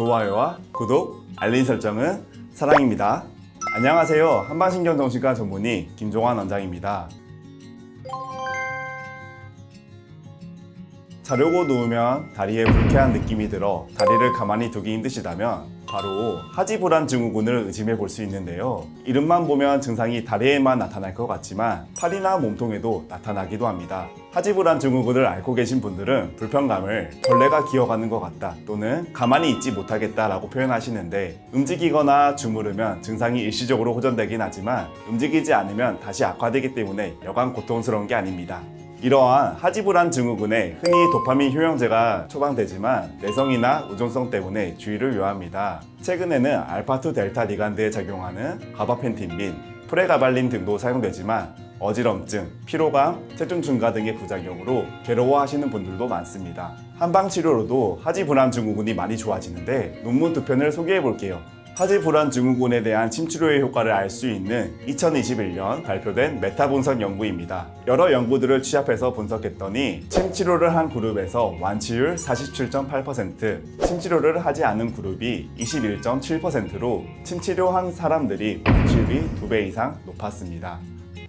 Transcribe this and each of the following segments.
좋아요와 구독, 알림 설정은 사랑입니다. 안녕하세요. 한방신경정신과 전문의 김종환 원장입니다. 자려고 누우면 다리에 불쾌한 느낌이 들어 다리를 가만히 두기 힘드시다면 바로 하지불안 증후군을 의심해 볼 수 있는데요. 이름만 보면 증상이 다리에만 나타날 것 같지만 팔이나 몸통에도 나타나기도 합니다. 하지불안 증후군을 앓고 계신 분들은 불편감을 벌레가 기어가는 것 같다 또는 가만히 있지 못하겠다라고 표현하시는데 움직이거나 주무르면 증상이 일시적으로 호전되긴 하지만 움직이지 않으면 다시 악화되기 때문에 여간 고통스러운 게 아닙니다. 이러한 하지불안 증후군에 흔히 도파민 효용제가 처방되지만 내성이나 의존성 때문에 주의를 요합니다. 최근에는 알파2 델타 리간드에 작용하는 가바펜틴빈, 프레가발린 등도 사용되지만 어지럼증, 피로감, 체중 증가 등의 부작용으로 괴로워하시는 분들도 많습니다. 한방 치료로도 하지불안 증후군이 많이 좋아지는데 논문 두 편을 소개해 볼게요. 하지불안 증후군에 대한 침치료의 효과를 알 수 있는 2021년 발표된 메타 분석 연구입니다. 여러 연구들을 취합해서 분석했더니 침치료를 한 그룹에서 완치율 47.8%, 침치료를 하지 않은 그룹이 21.7%로 침치료한 사람들이 완치율이 2배 이상 높았습니다.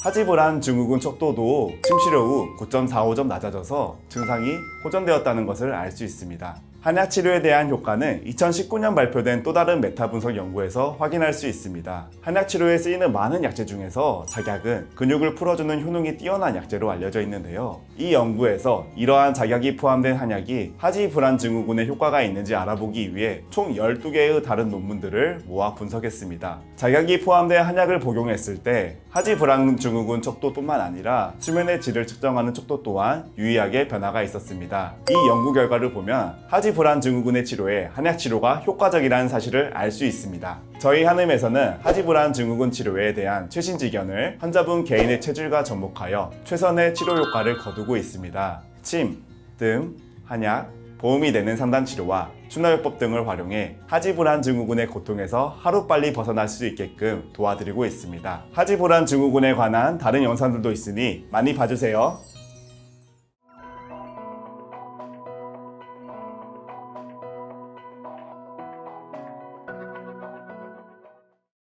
하지불안 증후군 척도도 침치료 후 9.45점 낮아져서 증상이 호전되었다는 것을 알 수 있습니다. 한약 치료에 대한 효과는 2019년 발표된 또 다른 메타 분석 연구에서 확인할 수 있습니다. 한약 치료에 쓰이는 많은 약제 중에서 작약은 근육을 풀어주는 효능이 뛰어난 약제로 알려져 있는데요. 이 연구에서 이러한 작약이 포함된 한약이 하지 불안 증후군에 효과가 있는지 알아보기 위해 총 12개의 다른 논문들을 모아 분석했습니다. 작약이 포함된 한약을 복용했을 때 하지 불안 증후군 척도뿐만 아니라 수면의 질을 측정하는 척도 또한 유의하게 변화가 있었습니다. 이 연구 결과를 보면 하지 불안 증후군의 치료에 한약 치료가 효과적이라는 사실을 알 수 있습니다. 저희 한음에서는 하지불안 증후군 치료에 대한 최신 지견을 환자분 개인의 체질과 접목하여 최선의 치료 효과를 거두고 있습니다. 침, 뜸, 한약, 도움이 되는 상담 치료와 추나요법 등을 활용해 하지불안 증후군의 고통에서 하루빨리 벗어날 수 있게끔 도와드리고 있습니다. 하지불안 증후군에 관한 다른 영상들도 있으니 많이 봐주세요.